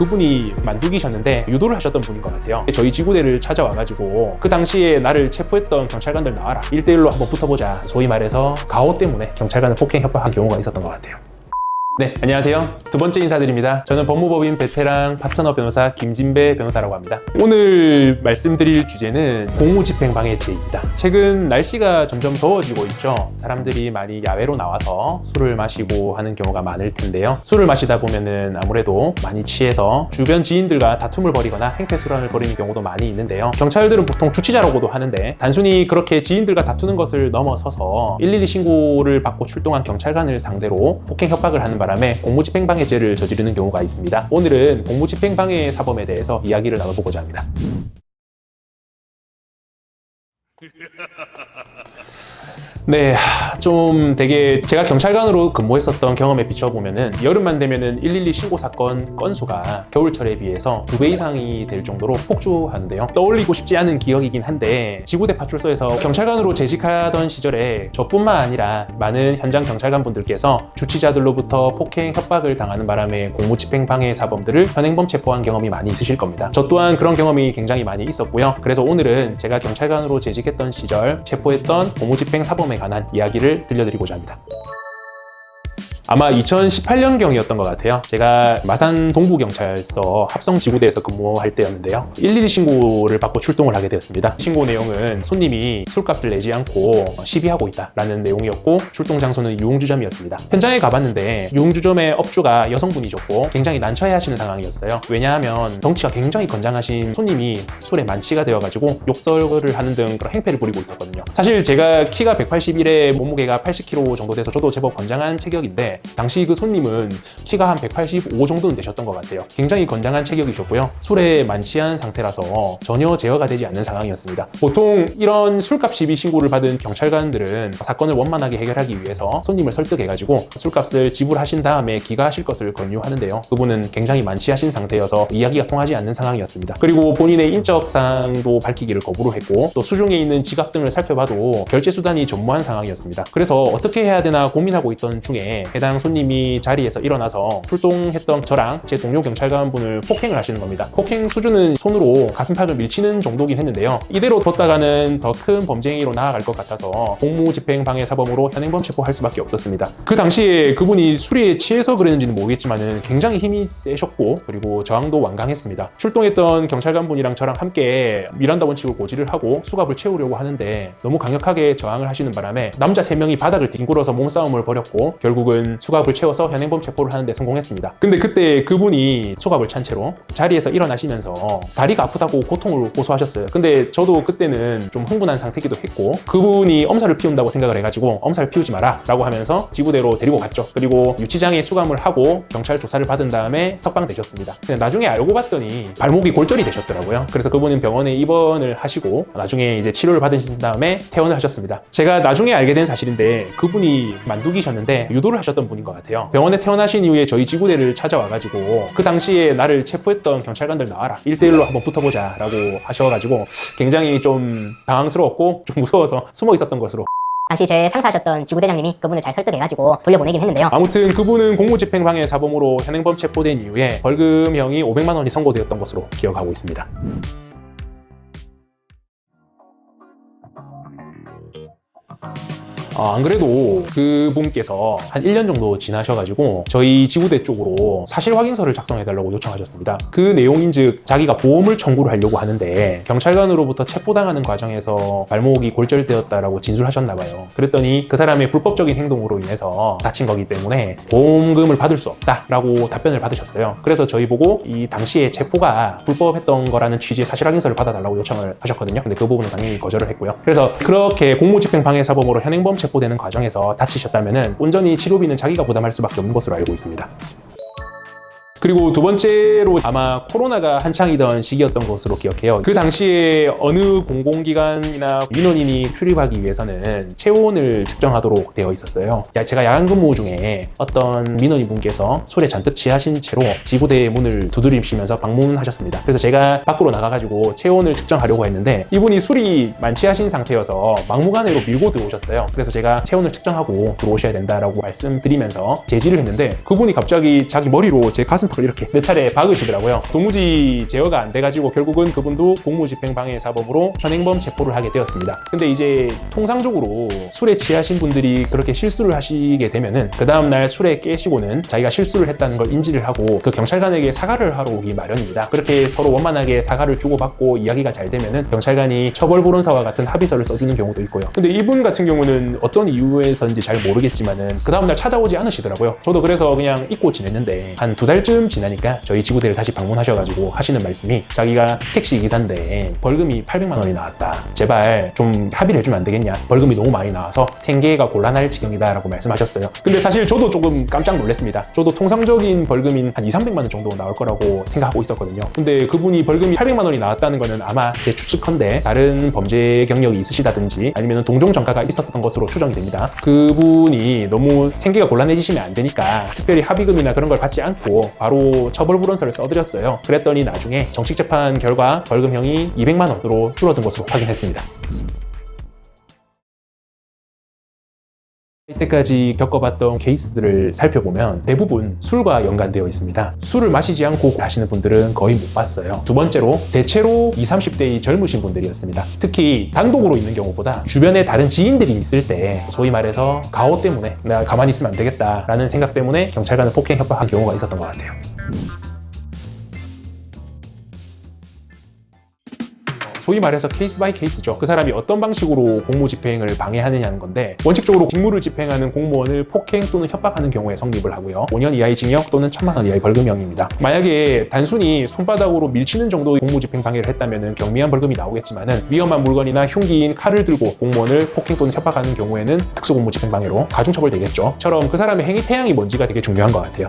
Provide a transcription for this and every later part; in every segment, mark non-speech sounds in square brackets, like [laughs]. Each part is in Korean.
그분이 만두기셨는데 유도를 하셨던 분인 것 같아요. 저희 지구대를 찾아와가지고 그 당시에 나를 체포했던 경찰관들 나와라. 1대1로 한번 붙어보자. 소위 말해서 가오 때문에 경찰관을 폭행 협박한 경우가 있었던 것 같아요. 네, 안녕하세요. 두 번째 인사드립니다. 저는 법무법인 베테랑 파트너 변호사 김진배 변호사라고 합니다. 오늘 말씀드릴 주제는 공무집행방해죄입니다. 최근 날씨가 점점 더워지고 있죠. 사람들이 많이 야외로 나와서 술을 마시고 하는 경우가 많을 텐데요. 술을 마시다 보면은 아무래도 많이 취해서 주변 지인들과 다툼을 벌이거나 행패소란을 벌이는 경우도 많이 있는데요. 경찰들은 보통 주치자라고도 하는데 단순히 그렇게 지인들과 다투는 것을 넘어서서 112 신고를 받고 출동한 경찰관을 상대로 폭행 협박을 하는 바람 에 공무집행방해죄를 저지르는 경우가 있습니다. 오늘은 공무집행방해 사범에 대해서 이야기를 나눠보고자 합니다. [laughs] 네, 하, 좀 되게 제가 경찰관으로 근무했었던 경험에 비춰보면은 여름만 되면은 112 신고 사건 건수가 겨울철에 비해서 두 배 이상이 될 정도로 폭주하는데요. 떠올리고 싶지 않은 기억이긴 한데 지구대 파출소에서 경찰관으로 재직하던 시절에 저뿐만 아니라 많은 현장 경찰관 분들께서 주치자들로부터 폭행 협박을 당하는 바람에 공무집행 방해 사범들을 현행범 체포한 경험이 많이 있으실 겁니다. 저 또한 그런 경험이 굉장히 많이 있었고요. 그래서 오늘은 제가 경찰관으로 재직했던 시절 체포했던 공무집행 사범에 관한 이야기를 들려드리고자 합니다. 아마 2018년경이었던 것 같아요. 제가 마산 동부경찰서 합성지구대에서 근무할 때였는데요. 112 신고를 받고 출동을 하게 되었습니다. 신고 내용은 손님이 술값을 내지 않고 시비하고 있다라는 내용이었고 출동 장소는 유흥주점이었습니다. 현장에 가봤는데 유흥주점의 업주가 여성분이셨고 굉장히 난처해하시는 상황이었어요. 왜냐하면 덩치가 굉장히 건장하신 손님이 술에 만취가 되어가지고 욕설을 하는 등 그런 행패를 부리고 있었거든요. 사실 제가 키가 181에 몸무게가 80kg 정도 돼서 저도 제법 건장한 체격인데 당시 그 손님은 키가 한 185 정도는 되셨던 것 같아요. 굉장히 건장한 체격이셨고요. 술에 만취한 상태라서 전혀 제어가 되지 않는 상황이었습니다. 보통 이런 술값 시비 신고를 받은 경찰관들은 사건을 원만하게 해결하기 위해서 손님을 설득해가지고 술값을 지불하신 다음에 귀가하실 것을 권유하는데요. 그분은 굉장히 만취하신 상태여서 이야기가 통하지 않는 상황이었습니다. 그리고 본인의 인적사항도 밝히기를 거부를 했고 또 수중에 있는 지갑 등을 살펴봐도 결제 수단이 전무한 상황이었습니다. 그래서 어떻게 해야 되나 고민하고 있던 중에 해당 손님이 자리에서 일어나서 출동했던 저랑 제 동료 경찰관 분을 폭행을 하시는 겁니다. 폭행 수준은 손으로 가슴팍을 밀치는 정도긴 했는데요. 이대로 뒀다가는 더 큰 범죄 행위로 나아갈 것 같아서 공무집행방해 사범으로 현행범 체포할 수밖에 없었습니다. 그 당시에 그분이 술에 취해서 그랬는지는 모르겠지만은 굉장히 힘이 세셨고 그리고 저항도 완강했습니다. 출동했던 경찰관 분이랑 저랑 함께 미란다 원칙을 고지를 하고 수갑을 채우려고 하는데 너무 강력하게 저항을 하시는 바람에 남자 3명이 바닥을 뒹굴어서 몸싸움을 벌였고 결국은 수갑을 채워서 현행범 체포를 하는데 성공했습니다. 근데 그때 그분이 수갑을 찬 채로 자리에서 일어나시면서 다리가 아프다고 고통을 호소하셨어요. 근데 저도 그때는 좀 흥분한 상태기도 했고 그분이 엄살을 피운다고 생각을 해가지고 엄살 피우지 마라 라고 하면서 지구대로 데리고 갔죠. 그리고 유치장에 수감을 하고 경찰 조사를 받은 다음에 석방되셨습니다. 근데 나중에 알고 봤더니 발목이 골절이 되셨더라고요. 그래서 그분은 병원에 입원을 하시고 나중에 이제 치료를 받으신 다음에 퇴원을 하셨습니다. 제가 나중에 알게 된 사실인데 그분이 만두기셨는데 유도를 하셨던 분인 것 같아요. 병원에 퇴원하신 이후에 저희 지구대를 찾아와가지고 그 당시에 나를 체포했던 경찰관들 나와라. 1대1로 한번 붙어보자 라고 하셔가지고 굉장히 좀 당황스러웠고 좀 무서워서 숨어 있었던 것으로 당시 제 상사하셨던 지구대장님이 그분을 잘 설득해가지고 돌려보내긴 했는데요. 아무튼 그분은 공무집행방해 사범으로 현행범 체포된 이후에 벌금형이 500만 원이 선고되었던 것으로 기억하고 있습니다. 아, 안 그래도 그분께서 한 1년 정도 지나셔가지고 저희 지구대 쪽으로 사실 확인서를 작성해달라고 요청하셨습니다. 그 내용인즉 자기가 보험을 청구를 하려고 하는데 경찰관으로부터 체포당하는 과정에서 발목이 골절되었다라고 진술하셨나봐요. 그랬더니 그 사람의 불법적인 행동으로 인해서 다친 거기 때문에 보험금을 받을 수 없다라고 답변을 받으셨어요. 그래서 저희 보고 이 당시에 체포가 불법했던 거라는 취지의 사실 확인서를 받아달라고 요청을 하셨거든요. 근데 그 부분은 당연히 거절을 했고요. 그래서 그렇게 공무집행방해 사범으로 현행범 체포되는 과정에서 다치셨다면 온전히 치료비는 자기가 부담할 수밖에 없는 것으로 알고 있습니다. 그리고 두 번째로 아마 코로나가 한창이던 시기였던 것으로 기억해요. 그 당시에 어느 공공기관이나 민원인이 출입하기 위해서는 체온을 측정하도록 되어 있었어요. 야, 제가 야간 근무 중에 어떤 민원인 분께서 술에 잔뜩 취하신 채로 지구대 문을 두드리시면서 방문하셨습니다. 그래서 제가 밖으로 나가가지고 체온을 측정하려고 했는데 이분이 술이 만취하신 상태여서 막무가내로 밀고 들어오셨어요. 그래서 제가 체온을 측정하고 들어오셔야 된다라고 말씀드리면서 제지를 했는데 그분이 갑자기 자기 머리로 제 가슴 손톱을 이렇게 몇 차례 박으시더라고요. 도무지 제어가 안 돼가지고 결국은 그분도 공무집행방해 사범으로 현행범 체포를 하게 되었습니다. 근데 이제 통상적으로 술에 취하신 분들이 그렇게 실수를 하시게 되면은 그 다음날 술에 깨시고는 자기가 실수를 했다는 걸 인지를 하고 그 경찰관에게 사과를 하러 오기 마련입니다. 그렇게 서로 원만하게 사과를 주고받고 이야기가 잘 되면은 경찰관이 처벌 불온서와 같은 합의서를 써주는 경우도 있고요. 근데 이분 같은 경우는 어떤 이유에서인지 잘 모르겠지만은 그 다음날 찾아오지 않으시더라고요. 저도 그래서 그냥 잊고 지냈는데 한 두 달쯤 지나니까 저희 지구대를 다시 방문하셔가지고 하시는 말씀이 자기가 택시 기사인데 벌금이 800만 원이 나왔다. 제발 좀 합의를 해주면 안 되겠냐. 벌금이 너무 많이 나와서 생계가 곤란할 지경이다라고 말씀하셨어요. 근데 사실 저도 조금 깜짝 놀랐습니다. 저도 통상적인 벌금인 한 2, 300만 원 정도 나올 거라고 생각하고 있었거든요. 근데 그분이 벌금이 800만 원이 나왔다는 거는 아마 제 추측컨대 다른 범죄 경력이 있으시다든지 아니면 동종 전가가 있었던 것으로 추정이 됩니다. 그분이 너무 생계가 곤란해지시면 안 되니까 특별히 합의금이나 그런 걸 받지 않고 바로 처벌 불원서를 써드렸어요. 그랬더니 나중에 정식 재판 결과 벌금형이 200만 원으로 줄어든 것으로 확인했습니다. 이때까지 겪어봤던 케이스들을 살펴보면 대부분 술과 연관되어 있습니다. 술을 마시지 않고 하시는 분들은 거의 못 봤어요. 두 번째로 대체로 20, 30대의 젊으신 분들이었습니다. 특히 단독으로 있는 경우보다 주변에 다른 지인들이 있을 때 소위 말해서 가오 때문에 내가 가만히 있으면 안 되겠다라는 생각 때문에 경찰관을 폭행 협박한 경우가 있었던 것 같아요. 소위 말해서 케이스 바이 케이스죠. 그 사람이 어떤 방식으로 공무 집행을 방해하느냐는 건데 원칙적으로 직무를 집행하는 공무원을 폭행 또는 협박하는 경우에 성립을 하고요. 5년 이하의 징역 또는 1천만 원 이하의 벌금형입니다. 만약에 단순히 손바닥으로 밀치는 정도의 공무 집행 방해를 했다면 경미한 벌금이 나오겠지만은 위험한 물건이나 흉기인 칼을 들고 공무원을 폭행 또는 협박하는 경우에는 특수공무 집행 방해로 가중처벌 되겠죠. 처럼 그 사람의 행위 태양이 뭔지가 되게 중요한 것 같아요.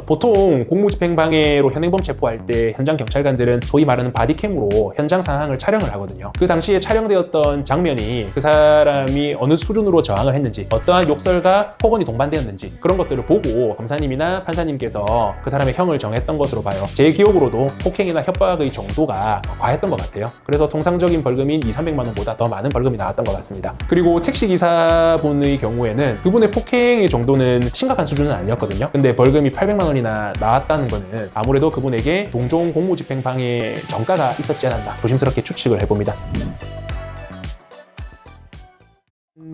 어, 보통 공무집행방해로 현행범 체포할 때 현장 경찰관들은 소위 말하는 바디캠으로 현장 상황을 촬영을 하거든요. 그 당시에 촬영되었던 장면이 그 사람이 어느 수준으로 저항을 했는지, 어떠한 욕설과 폭언이 동반되었는지 그런 것들을 보고 검사님이나 판사님께서 그 사람의 형을 정했던 것으로 봐요. 제 기억으로도 폭행이나 협박의 정도가 과했던 것 같아요. 그래서 통상적인 벌금인 2, 300만 원보다 더 많은 벌금이 나왔던 것 같습니다. 그리고 택시 기사분의 경우에는 그분의 폭행의 정도는 심각한 수준은 아니었거든요. 근데 벌금이 800만 원 이나 나왔다는 거는 아무래도 그분에게 동종 공무집행 방해 정가가 있었지 않았나 조심스럽게 추측을 해봅니다.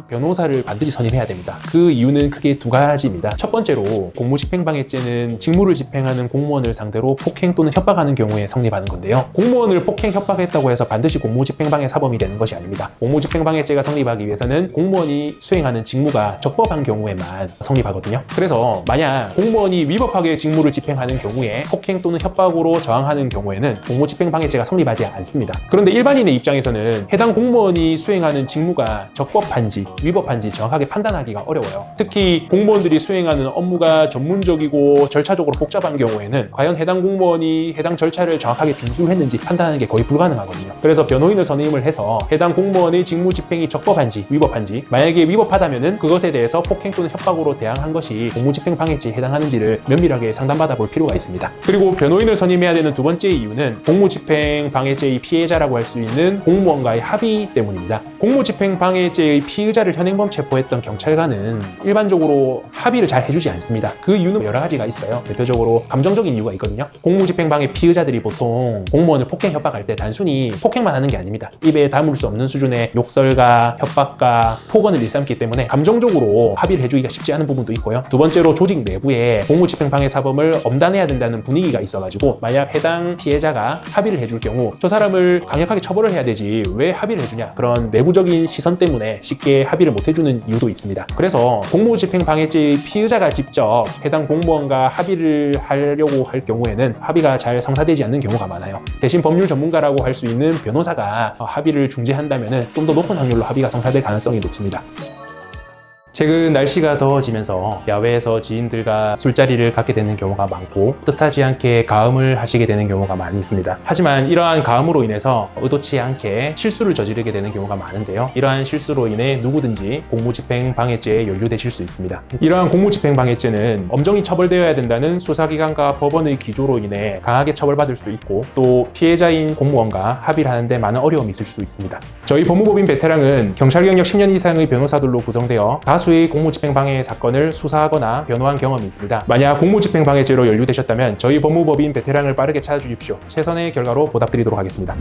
변호사를 반드시 선임해야 됩니다. 그 이유는 크게 두 가지입니다. 첫 번째로 공무집행방해죄는 직무를 집행하는 공무원을 상대로 폭행 또는 협박하는 경우에 성립하는 건데요. 공무원을 폭행 협박했다고 해서 반드시 공무집행방해 사범이 되는 것이 아닙니다. 공무집행방해죄가 성립하기 위해서는 공무원이 수행하는 직무가 적법한 경우에만 성립하거든요. 그래서 만약 공무원이 위법하게 직무를 집행하는 경우에 폭행 또는 협박으로 저항하는 경우에는 공무집행방해죄가 성립하지 않습니다. 그런데 일반인의 입장에서는 해당 공무원이 수행하는 직무가 적법한지 위법한지 정확하게 판단하기가 어려워요. 특히 공무원들이 수행하는 업무가 전문적이고 절차적으로 복잡한 경우에는 과연 해당 공무원이 해당 절차를 정확하게 준수했는지 판단하는 게 거의 불가능하거든요. 그래서 변호인을 선임을 해서 해당 공무원의 직무 집행이 적법한지 위법한지 만약에 위법하다면은 그것에 대해서 폭행 또는 협박으로 대항한 것이 공무집행 방해죄에 해당하는지를 면밀하게 상담받아 볼 필요가 있습니다. 그리고 변호인을 선임해야 되는 두 번째 이유는 공무집행 방해죄의 피해자라고 할 수 있는 공무원과의 합의 때문입니다. 공무집행 방해죄의 피 의자를 현행범 체포했던 경찰관은 일반적으로 합의를 잘 해주지 않습니다. 그 이유는 여러 가지가 있어요. 대표적으로 감정적인 이유가 있거든요. 공무집행방해 피의자들이 보통 공무원을 폭행 협박할 때 단순히 폭행만 하는 게 아닙니다. 입에 담을 수 없는 수준의 욕설과 협박과 폭언을 일삼기 때문에 감정적으로 합의를 해주기가 쉽지 않은 부분도 있고요. 두 번째로 조직 내부에 공무집행방해 사범을 엄단해야 된다는 분위기가 있어가지고 만약 해당 피해자가 합의를 해줄 경우 저 사람을 강력하게 처벌을 해야 되지 왜 합의를 해주냐 그런 내부적인 시선 때문에 쉽게 합의를 못 해주는 이유도 있습니다. 그래서 공무집행방해죄의 피의자가 직접 해당 공무원과 합의를 하려고 할 경우에는 합의가 잘 성사되지 않는 경우가 많아요. 대신 법률 전문가라고 할 수 있는 변호사가 합의를 중재한다면 좀 더 높은 확률로 합의가 성사될 가능성이 높습니다. 최근 날씨가 더워지면서 야외에서 지인들과 술자리를 갖게 되는 경우가 많고 뜻하지 않게 가음을 하시게 되는 경우가 많이 있습니다. 하지만 이러한 가음으로 인해서 의도치 않게 실수를 저지르게 되는 경우가 많은데요. 이러한 실수로 인해 누구든지 공무집행 방해죄에 연루되실 수 있습니다. 이러한 공무집행 방해죄는 엄정히 처벌되어야 된다는 수사기관과 법원의 기조로 인해 강하게 처벌받을 수 있고 또 피해자인 공무원과 합의를 하는데 많은 어려움이 있을 수 있습니다. 저희 법무법인 베테랑은 경찰 경력 10년 이상의 변호사들로 구성되어 다수 다수의 공무집행방해 사건을 수사하거나 변호한 경험이 있습니다. 만약 공무집행방해죄로 연루되셨다면 저희 법무법인 베테랑을 빠르게 찾아주십시오. 최선의 결과로 보답드리도록 하겠습니다.